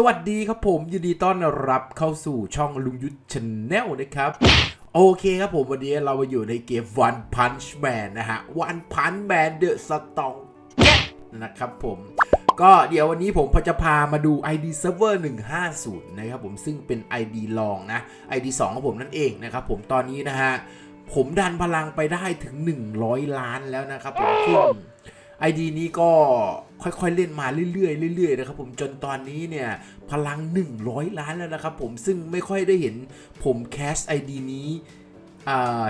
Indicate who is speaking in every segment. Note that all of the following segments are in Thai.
Speaker 1: สวัสดีครับผม ยินดีต้อนรับเข้าสู่ช่องลุงยุทธชแนลนะครับ โอเคครับผมวันนี้เรามาอยู่ในเกม One Punch Man นะฮะ One Punch Man The Strong นะครับผมก็เดี๋ยววันนี้ผมจะพามาดู ID Server 150 นะครับผมซึ่งเป็น ID ลองนะ ID 2ของผมนั่นเองนะครับผมตอนนี้นะฮะ ผมดันพลังไปได้ถึง 100 ล้านแล้วนะครับผมซึ่ง ID นี้ก็ค่อยๆเล่นมาเรื่อยๆเรื่อยๆนะครับผมจนตอนนี้เนี่ยพลัง 100 ล้านแล้วนะครับผมซึ่งไม่ค่อยได้เห็นผมแคส ID นี้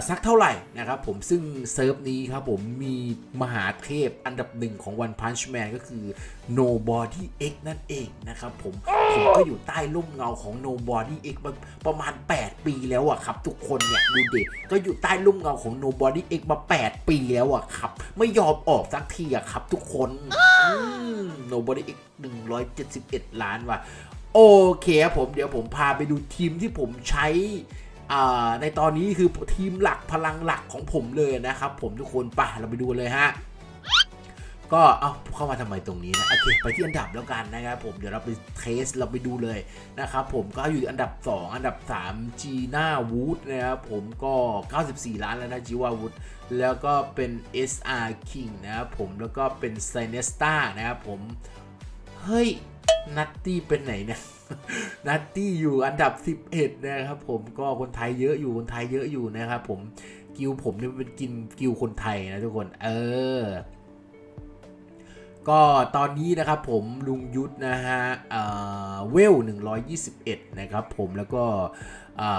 Speaker 1: สักเท่าไหร่นะครับผมซึ่งเซิร์ฟนี้ครับผมมีมหาเทพอันดับหนึ่งของ One Punch Man ก็คือ Nobody X นั่นเองนะครับผมผมก็อยู่ใต้ร่มเงาของ Nobody X มาประมาณ 8 ปีแล้วอะครับ ทุกคนเนี่ยดูเด็กก็อยู่ใต้ร่มเงาของ Nobody X มา 8 ปีแล้วอะครับ ไม่ยอมออกสักทีอะครับทุกคนอืม Nobody X 171 ล้านว่ะโอเคครับผมเดี๋ยวผมพาไปดูทีมที่ผมใช้ ในตอนนี้คือทีมหลักพลังหลักของผมเลยนะครับ ผมทุกคนไป่ะเราไปดูเลยฮะก็เอาเข้ามาทำไมตรงนี้นะโอเคไปที่อันดับแล้วกันนะครับผมเดี๋ยวเราไปเทสเราไปดูเลยนะครับผมก็อยู่อันดับ 2 อันดับ3จีน่าวูดนะครับผมก็ 94 ล้านแล้วนะจีว่าวูดแล้วก็เป็น SR King นะครับผมแล้วก็เป็น s i n e s t a นะครับผม เฮ้ย นัตตี้เป็นไหนเนี่ยนัตตี้อยู่อันดับ 11 นะครับผมก็คนไทยเยอะอยู่คนไทยเยอะอยู่นะครับผมกิวผมเนี่ยเป็นกินกิวคนไทยนะทุกคน เออ ก็ตอนนี้นะครับผมลุงยุทธนะฮะเอ่อเวล 121 นะครับผมแล้วก็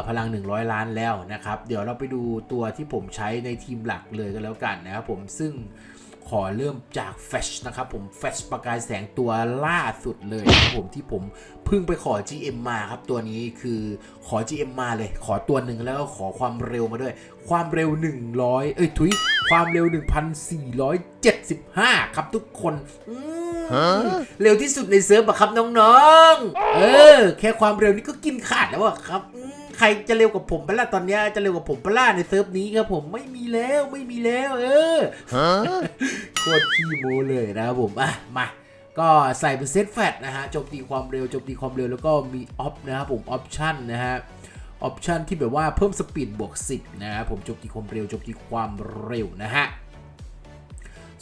Speaker 1: พลัง 100 ล้านแล้วนะครับ เดี๋ยวเราไปดูตัวที่ผมใช้ในทีมหลักเลยก็แล้วกันนะครับผมซึ่ง ขอเริ่มจากแฟชนะครับผมแฟชประกายแสงตัวล่าสุดเลยนะครับผมที่ผมเพิ่งไปขอ GM มาครับตัวนี้คือขอ GM มาเลย ขอตัวหนึ่งแล้วก็ขอความเร็วมาด้วย ความเร็ว 100 เอ้ยทุยความเร็ว 1,475 ครับทุกคนเร็วที่สุดในเซิร์ฟอะครับน้องๆ เออ แค่ความเร็วนี้ก็กินขาดแล้วอะครับ ใครจะเร็วกับผมปะล่ะตอนเนี้ยจะเร็วกับผมปะล่ะในเซิร์ฟนี้ครับผมไม่มีแล้วไม่มีแล้ว เออโคตรขี้โม้เลยนะครับผมอะมาก็ใส่เป็นเซตแฟตนะฮะโจมตีความเร็วโจมตีความเร็วแล้วก็มีออฟนะครับผมออปชั่นนะฮะออปชั่นที่แบบว่าเพิ่มสปีดบวก 10 นะครับผมโจมตีความเร็วโจมตีความเร็วนะฮะ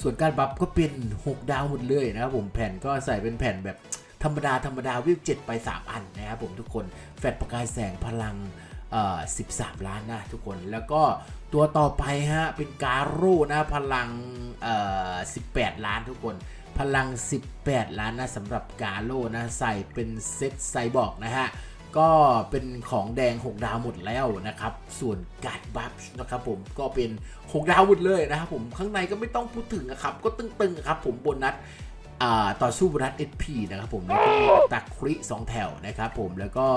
Speaker 1: ส่วนการบัฟก็เป็น 6 ดาวหมดเลยนะครับผมแผ่นก็ใส่เป็นแผ่นแบบ ธรรมดาธรรมดาวิว7ไป 3 อันนะครับผมทุกคน แฟลชประกายแสงพลังเอ่อ13 ล้านนะทุกคนแล้วก็ตัวต่อไปฮะเป็นการโร่นะพลังเอ่อ18 ล้านทุกคนพลัง 18 ล้านนะสำหรับกาโร่นะใส่เป็นเซตไซบอร์กนะฮะก็เป็นของแดง 6 ดาวหมดแล้วนะครับ ส่วนการ์ดบัฟนะครับผมก็เป็น 6 ดาวหมดเลยนะครับผมข้างในก็ไม่ต้องพูดถึงนะครับ ก็ตึงๆครับผมโบนัส ต่อสู้โบนัส SP นะครับผมแล้วก็มีอัตราคริ2แถวนะครับผมแล้วก็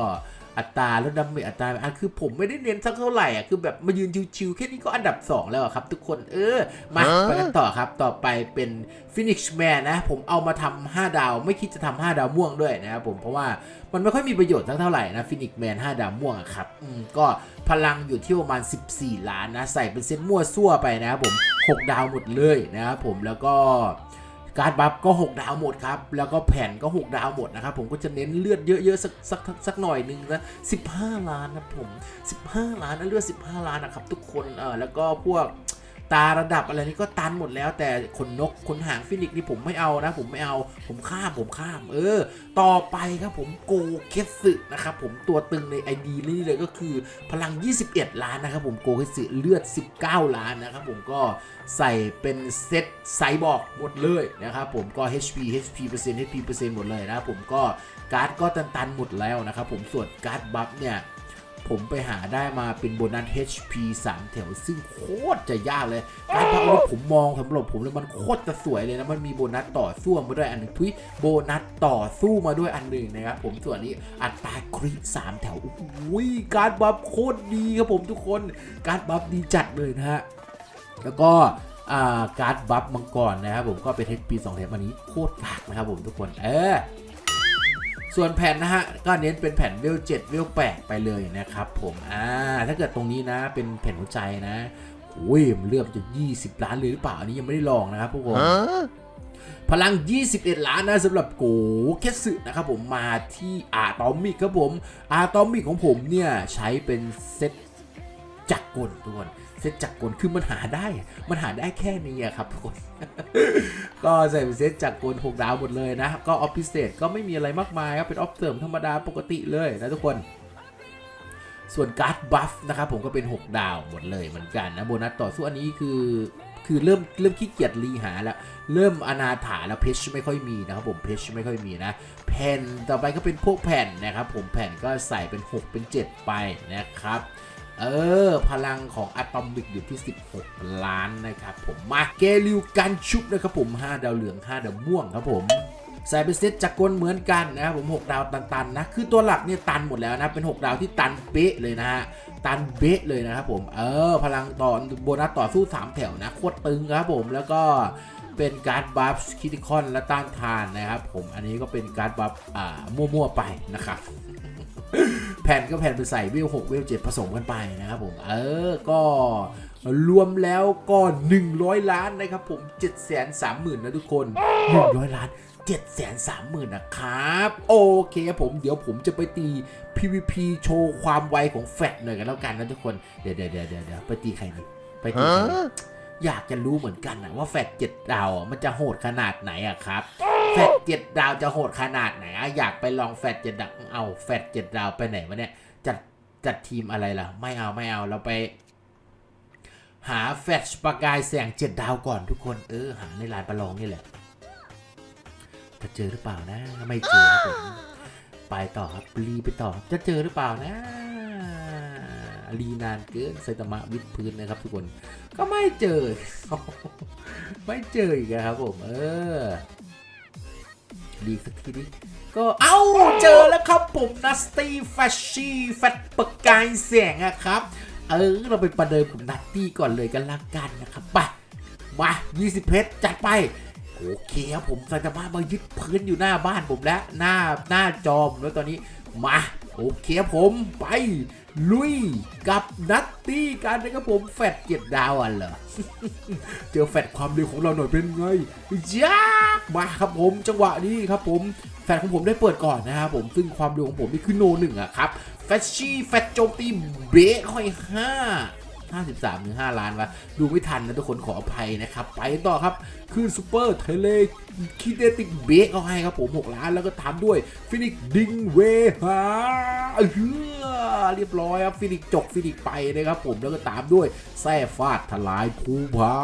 Speaker 1: อัตราลดดาเมจอัตราอะคือผมไม่ได้เน้นสักเท่าไหร่อะคือแบบมายืนชิวๆแค่นี้ก็อันดับ 2 แล้วอะครับ ทุกคนเออ มาไปกันต่อครับ ต่อไปเป็น Phoenix Man นะ ผมเอามาทำ5ดาว ไม่คิดจะทำ5ดาวม่วงด้วยนะครับผมเพราะว่ามันไม่ค่อยมีประโยชน์สักเท่าไหร่นะ Phoenix Man 5ดาวม่วงอะครับอืมก็พลังอยู่ที่ประมาณ 14 ล้านนะ ใส่เป็นเซตมั่วซั่วไปนะครับผม 6 ดาวหมดเลยนะครับผมแล้วก็ การบัฟก็ 6 ดาวหมดครับ แล้วก็แผ่นก็ 6 ดาวหมดนะครับ ผมก็จะเน้นเลือดเยอะๆสักสักสักหน่อยหนึงนะ15 ล้านนะผม 15 ล้านนะเลือด 15 ล้านนะครับทุกคนเออแล้วก็พวก ตาระดับอะไรนี่ก็ตันหมดแล้ว แต่ขนนกขนหางฟินิกนี่ผมไม่เอานะ ผมไม่เอาผมข้ามผมข้าม เออ ต่อไปครับผมโกเคสึนะครับผมตัวตึงใน ID นี่เลยก็คือพลัง 21 ล้านนะครับผมโกเคสึเลือด 19 ล้านนะครับผมก็ใส่เป็นเซตไซบอร์กหมดเลยนะครับผมก็ HP HP เปอร์เซ็นต์ HP เปอร์เซ็นต์หมดเลยนะครับผมก็การ์ดก็ตันๆหมดแล้วนะครับผมส่วนการ์ดบัฟเนี่ย ผมไปหาได้มาเป็นโบนัส HP 3 แถว ซึ่งโคตรจะยากเลยการพักนี้ผมมองสำหรับผมแล้วมันโคตรจะสวยเลยนะ มันมีโบนัสต่อสู้มาด้วยอันหนึ่งทุยโบนัสต่อสู้มาด้วยอันหนึ่งนะครับผมส่วนนี้อัตราคริ3แถวโอ้โหการบัฟโคตรดีครับผมทุกคนการบัฟดีจัดเลยนะฮะแล้วก็อ่าการ์ดบัฟมังกรนะครับผมก็เป็น HP 2แถวอันนี้โคตรกากนะครับผมทุกคนเออ ส่วนแผ่นนะฮะ ก็เน้นเป็นแผ่นเวล7เวล8ไปเลยนะครับผมอ่าถ้าเกิดตรงนี้นะเป็นแผ่นหัวใจนะโอ้ยมันเลือดจะ20 ล้านเลยหรือเปล่าอันนี้ยังไม่ได้ลองนะครับพวกผมพลัง 21 ล้านนะสำหรับโกเคสึนะครับผมมาที่อาตอมิกครับผมอาตอมิกของผมเนี่ย ใช้เป็นเซตจักรกลทุกคน เซตจักรกลคือมันหาได้ มันหาได้แค่นี้อะครับทุกคน ก็ใส่เป็นเซตจักรกล6ดาวหมดเลยนะ ก็ออฟฟิเศษก็ไม่มีอะไรมากมายครับ เป็นออฟเสริมธรรมดาปกติเลยนะทุกคน ส่วนการ์ดบัฟนะครับผมก็เป็น 6 ดาวหมดเลยเหมือนกันนะโบนัสต่อสู้อันนี้คือคือเริ่มเริ่มขี้เกียจรีหาแล้ว เริ่มอนาถาแล้วเพชไม่ค่อยมีนะครับผมเพชไม่ค่อยมีนะแผ่นต่อไปก็เป็นพวกแผ่นนะครับผมแผ่นก็ใส่เป็น 6 เป็น 7 ไปนะครับ เออ พลังของอะตอมิกอยู่ที่ 16 ล้านนะครับผมมาเกลิวกันชุบนะครับผม 5 ดาวเหลือง 5 ดาวม่วงครับผมใส่เป็นเซตจักรกลเหมือนกันนะครับผม 6 ดาวตันๆนะ คือตัวหลักเนี่ยตันหมดแล้วนะ เป็น 6 ดาวที่ตันเป๊ะเลยนะฮะ ตันเบ๊ะเลยนะครับผม เออ พลังต่อโบนัสต่อสู้ 3 แถวนะ โคตรตึงครับผม แล้วก็เป็นการ์ดบัฟคิติคอนและต้านทานนะครับผม อันนี้ก็เป็นการ์ดบัฟอ่ามั่วๆไปนะครับ ผ่นก็แผ่นไปใส่เวล6เวล7ผสมกันไปนะครับผม เออ ก็รวมแล้วก็ 100 ล้านนะครับผม 7 3 0 0 0 0นะทุกคน 100 ล้าน 7 3 0 0 0 0นะครับ โอเคครับผมเดี๋ยวผมจะไปตี PVP โชว์ความไวของแฟตหน่อยกันแล้วกันนะทุกคน เดี๋ยวเดี๋ยวเดี๋ยวเดี๋ยวไปตีใครดีไปตีใครดีอยากจะรู้เหมือนกันนะว่าแฟตเจ็ดดาวอะมันจะโหดขนาดไหนอะครับ แฟตเจ็ดดาวจะโหดขนาดไหนอะอยากไปลองแฟตเจ็ดดาวเอาแฟตเจ็ดดาวไปไหนวะเนี่ยจัดจัดทีมอะไรล่ะ ไม่เอาไม่เอาเราไป หาแฟตประกายแสงเจ็ดดาวก่อนทุกคนเออหาในลานประลองนี่แหละจะเจอหรือเปล่านะไม่เจอครับผมไปต่อครับรีไปต่อจะเจอหรือเปล่านะรีนานเกินไซตามะวิดพื้นนะครับทุกคนก็ไม่เจอ ไม่เจออีกอะครับผม เออ ดีสักทีดิก็เอ้าเจอแล้วครับผมนัสตี้แฟชชี่แฟตประกายแสงอะครับ เออ เราไปประเดิมกับนัตตี้ก่อนเลยกันละกันนะครับไปมา 20 เพชรจัดไป โอเคครับผมสัตมามายึดพื้นอยู่หน้าบ้านผมแล้ว หน้าหน้าจอมแล้วตอนนี้ มาโอเคครับผมไปลุยกับนัตตี้กันนะครับผมแฟดเจ็ดดาวอะเหรอ เจอแฟดความเร็วของเราหน่อยเป็นไงยากมาครับผมจังหวะนี้ครับผมแฟดของผมได้เปิดก่อนนะครับผมซึ่งความเร็วของผมนี่คือโนหนึ่งอะครับแฟชชี่แฟดโจมตีเบะค่อยห้า 53ถึง5ล้านวะดูไม่ทันนะทุกคนขออภัยนะครับ ไปต่อครับ คือซูเปอร์เทเลคิเดติกเบกเอาให้ครับผม 6 ล้านแล้วก็ตามด้วยฟินิกดิงเวฮาเรียบร้อยครับฟินิกจกฟินิกไปนะครับผมแล้วก็ตามด้วยแซ่ฟาดทลายภูพา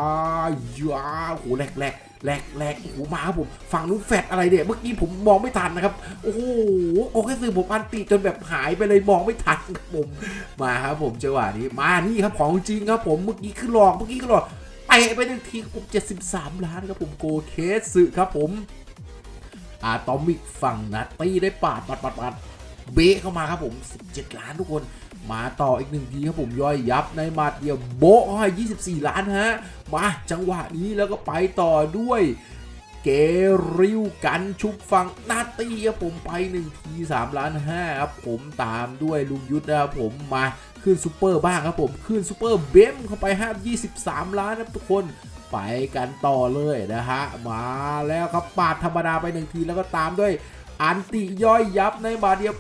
Speaker 1: ยาโอ้โหแรก แรกแรกแรกโอ้โหมาครับผมฝั่งนู้นแฟดอะไรเนี่ยเมื่อกี้ผมมองไม่ทันนะครับโอ้โหโอเคสื่อผมอันติจนแบบหายไปเลยมองไม่ทันครับผมมาครับผมจังหวะนี้มานี่ครับของจริงครับผมเมื่อกี้คือหลอกเมื่อกี้คือหลอกไปไปหนึ่งทีครับผม73 ล้านครับผมโกเคสสึครับผมอาตอมิกฝั่งนัตตี้ได้ปาดปาดปาดปาดเบะเข้ามาครับผม 17 ล้านทุกคน มาต่ออีกหนึ่งทีครับผมย่อยยับในหมัดเดียวโบะให้24 ล้านฮะ มาจังหวะนี้แล้วก็ไปต่อด้วยเกริวกันชุบฟังนาตีครับผมไป1ที3ล้าน5ครับผมตามด้วยลุงยุทธนะครับผมมาขึ้นซูเปอร์บ้างครับผมขึ้นซูเปอร์เบมเข้าไปห้า23 ล้านนะทุกคนไปกันต่อเลยนะฮะ มาแล้วครับปาดธรรมดาไป1ทีแล้วก็ตามด้วยอันติย่อยยับในบาเดียว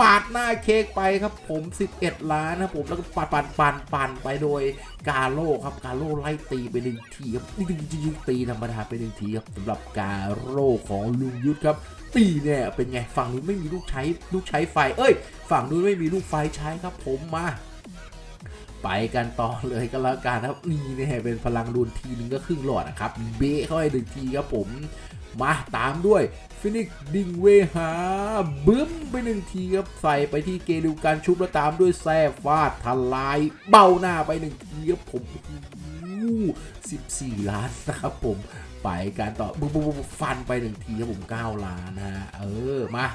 Speaker 1: ปาดหน้าเค้กไปครับผม 11 ล้านนะผมแล้วก็ปาดปันปันปันไปโดยกาโลครับกาโลไล่ตีไปหนึ่งทีครับนี่จริงๆตีธรรมดาไปหนึ่งทีครับสำหรับกาโลของลุงยุทธครับตีเนี่ยเป็นไงฝั่งนู้นไม่มีลูกใช้ลูกใช้ไฟ เอ้ย ฝั่งนู้นไม่มีลูกไฟใช้ครับผมมาไปกันต่อเลยก็แล้วกันครับนี่เนี่ยเป็นพลังรุนทีนึงก็ครึ่งหลอดนะครับเบะเข้าไปหนึ่งทีครับผม มาตามด้วยฟินิกดิงเวหาบึ้มไปหนึ่งทีครับใส่ไปที่เกลิวการชุบแล้วตามด้วยแซ่ฟาดทลาย เบ้าหน้าไปหนึ่งทีครับผมอ้โห14 ล้านนะครับผมไปการต่อบุบบุบฟันไปหนึ่งทีครับผม9ล้านนะฮะเออมา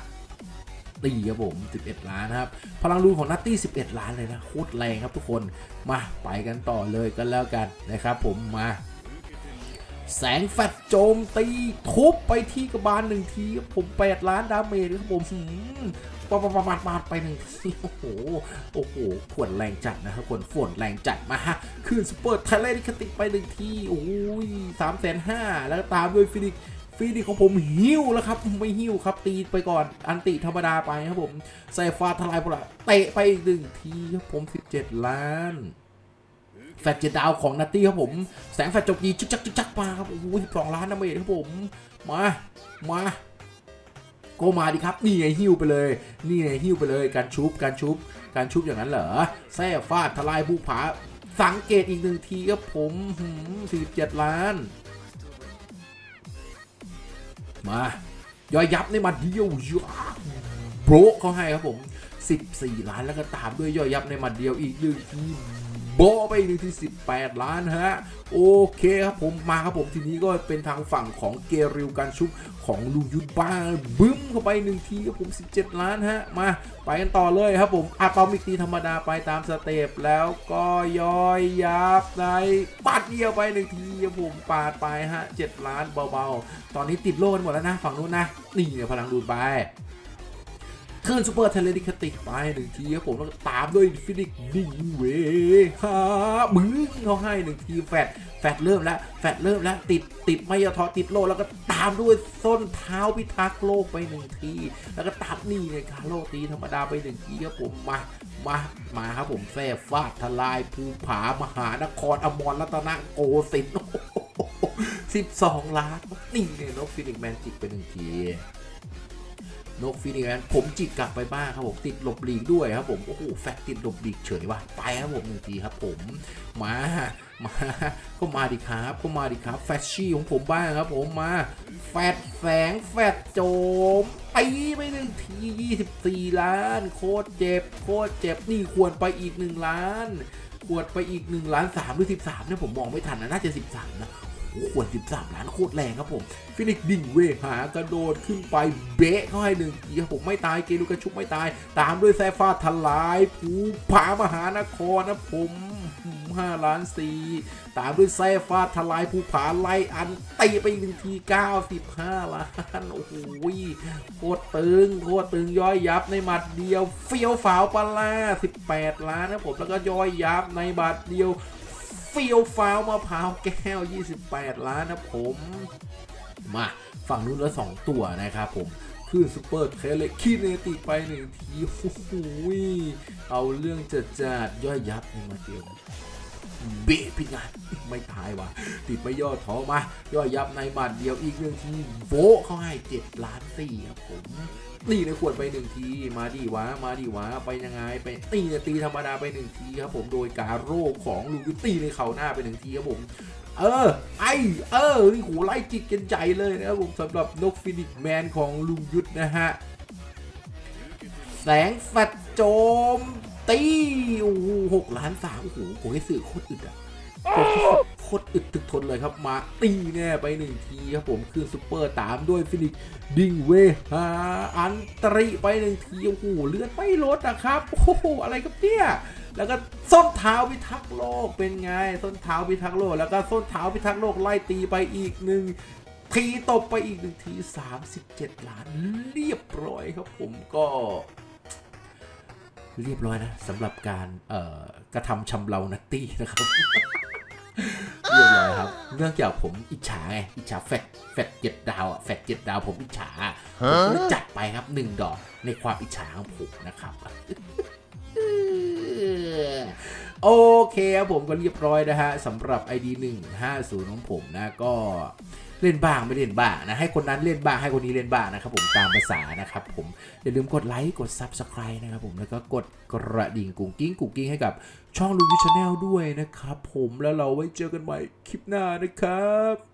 Speaker 1: ตีครับผม 11 ล้านครับ พลังรูนของนัตตี้ 11 ล้านเลยนะ โคตรแรงครับทุกคน มาไปกันต่อเลยกันแล้วกันนะครับผมมา แสงแฟดโจมตีทุบไปที่กระบาลหนึ่งทีครับผม8ล้านดาเมจครับผมหืมปาดปาดปาดปาดไปหนึ่งทีโอ้โหโอ้โหฝนแรงจัดนะครับฝนฝนแรงจัดมาฮะคืนซูเปอร์ไทเลนิคติกไปหนึ่งทีโอ้ยสามแสนห้าแล้วตามด้วยฟินิกฟีนิของผมหิ้วแล้วครับไม่หิ้วครับตีไปก่อนอันติธรรมดาไปครับผมใส่ฟ้าทลายพละเตะไปอีกหนึ่งทีครับผม 17 ล้าน แฟตเจดาวของนัตตี้ครับผม แสงแฟตจบดีจึกจักจึกจักมาครับโอ้โห12ล้านนะเมจครับผม มามาก็มาดิครับ นี่ไงหิ้วไปเลย นี่ไงหิ้วไปเลยการชุบการชุบการชุบอย่างนั้นเหรอแซ่ฟาดทลายภูผาสังเกตอีกหนึ่งทีครับผมหืม47ล้าน มาย่อยยับในมัดเดียวยับโบรเขาให้ครับผม 14 ล้านแล้วก็ตามด้วยย่อยยับในมัดเดียวอีกหนึ่งที โบไปอีกหนึ่งที่18 ล้านฮะ โอเคครับผมมาครับผมทีนี้ก็เป็นทางฝั่งของเกริวการชุบของลุงยุทธบ้างบึ้มเข้าไปหนึ่งทีครับผม 17 ล้านฮะ มาไปกันต่อเลยครับผมอะตอมิกตีธรรมดาไปตามสเต็ปแล้วก็ย่อยยับในปัดเดียวไปหนึ่งทีครับผมปาดไปฮะ 7 ล้านเบาๆ ตอนนี้ติดโล่กันหมดแล้วนะ ฝั่งนู้นนะ นี่เนี่ยพลังดูดไป คลื่นซูเปอร์เทเลดิคติกไปหนึ่งทีครับผมแล้วตามด้วยฟินิกดิงเวฮะมึงเขาให้หนึ่งทีแฟดแฟดเริ่มแล้วแฟดเริ่มแล้วติดติดไม่ยอทอติดโลแล้วก็ตามด้วยส้นเท้าพิทักษ์โลกไปหนึ่งที แล้วก็ตามนี่ไงคาโลตีธรรมดาไปหนึ่งทีครับผมมามามาครับผมแฟ่ฟาดทลายภูผามหานครอมรรัตนโกสินทร์สิบสองล้าน นี่ไงนกฟินิกแมนจิกไปหนึ่งที นกฟินิกแมนผมจิกกลับไปบ้างครับผมติดหลบหลีกด้วยครับผม โอ้โห แฟตติดหลบหลีกเฉยว่ะไปครับผมหนึ่งทีครับผมมามาก็มาดิครับก็มาดิครับ แฟชชี่ของผมบ้างครับผมมา แฟตแสงแฟตโจมตีไปหนึ่งที 24 ล้าน โคตรเจ็บ โคตรเจ็บนี่ควรไปอีก 1 ล้าน ควรไปอีก 1 ล้าน3หรือ 13เนี่ยผมมองไม่ทันนะน่าจะ 13 นะ ขวด13 ล้านโคตรแรงครับผมฟินิกดิ่งเวหากระโดดขึ้นไปเบะเข้าให้หนึ่งทีครับผมไม่ตายเกลูกระชุบไม่ตาย ตามด้วยแซฟาทลายภูผามหานครนะผม5ล้าน4ตามด้วยแซฟาทลายภูผาไล่อันตีไปอีกหนึ่งที 95 ล้าน โอ้โหโคตรตึงโคตรตึงย่อยยับในหมัดเดียว เฟี้ยวฝาวปลาล่า 18 ล้านนะผม แล้วก็ย่อยยับในบัดเดียว ฟียวฟ้าวมะพร้าวแก้ว 28 ล้านนะผม มาฝั่งนู้นละ 2 ตัวนะครับผมคือซูเปอร์เทเลคีเนติกไปหนึ่งทีโอ้โหเอาเรื่องจัดจัดย่อยยับนี่มาเดียว เบะพิงานไม่ตายว่ะ ติดไม่ย่อท้อมา ย่อยับในบาทเดียวอีกหนึ่งทีโบเขาให้7ล้านสี่ครับผมนี่ในขวดไปหนึ่งทีมาดีวะมาดีวะไปยังไงไปตีเนี่ยตีธรรมดาไปหนึ่งทีครับผมโดยการโรคของลูกยุตีในเข่าหน้าไปหนึ่งทีครับผมเออ ไอ เออ นี่โหไล่จิกกันใจเลยนะครับผมสำหรับนกฟินิกแมนของลุงยุทธนะฮะ แสงแฟดโจม ตีโอ้หกล้านสามโอ้โหโหให้สื่อโคตรอึดอะโคตรโคตรอึดถึกทนเลยครับมาตีแน่ไปหนึ่งทีครับผมคือซูเปอร์ตามด้วยฟินิกดิงเวฮาอันตริไปหนึ่งทีโอ้โหเลือดไม่ลดนะครับโอ้โหอะไรครับเนี่ยแล้วก็ส้นเท้าพิทักษ์โลกเป็นไง ส้นเท้าพิทักษ์โลก แล้วก็ส้นเท้าพิทักษ์โลกไล่ตีไปอีกหนึ่งทีตบไปอีกหนึ่งที 37 ล้านเรียบร้อยครับผมก็ เรียบร้อยนะสำหรับการเอ่อกระทำชำเรานัตตี้นะครับเรียบร้อยครับ เนื่องจากผมอิจฉาไง อิจฉาแฟดแฟดเจ็ดดาวอะ แฟดเจ็ดดาวผมอิจฉาผมก็เลยจัดไปครับหนึ่งดอกในความอิจฉาของผมนะครับโอเคครับผมก็เรียบร้อยนะฮะสำหรับ ID 150 ของผมนะก็ เล่นบ้างไม่เล่นบ้างนะให้คนนั้นเล่นบ้างให้คนนี้เล่นบ้างนะครับผมตามภาษานะครับผมอย่าลืมกดไลค์กด Subscribe นะครับผมแล้วก็กดกระดิ่งกุ้งกิ้งกุ้งกิ้งให้กับช่องลูวิชแนลด้วยนะครับผมแล้วเราไว้เจอกันใหม่คลิปหน้านะครับ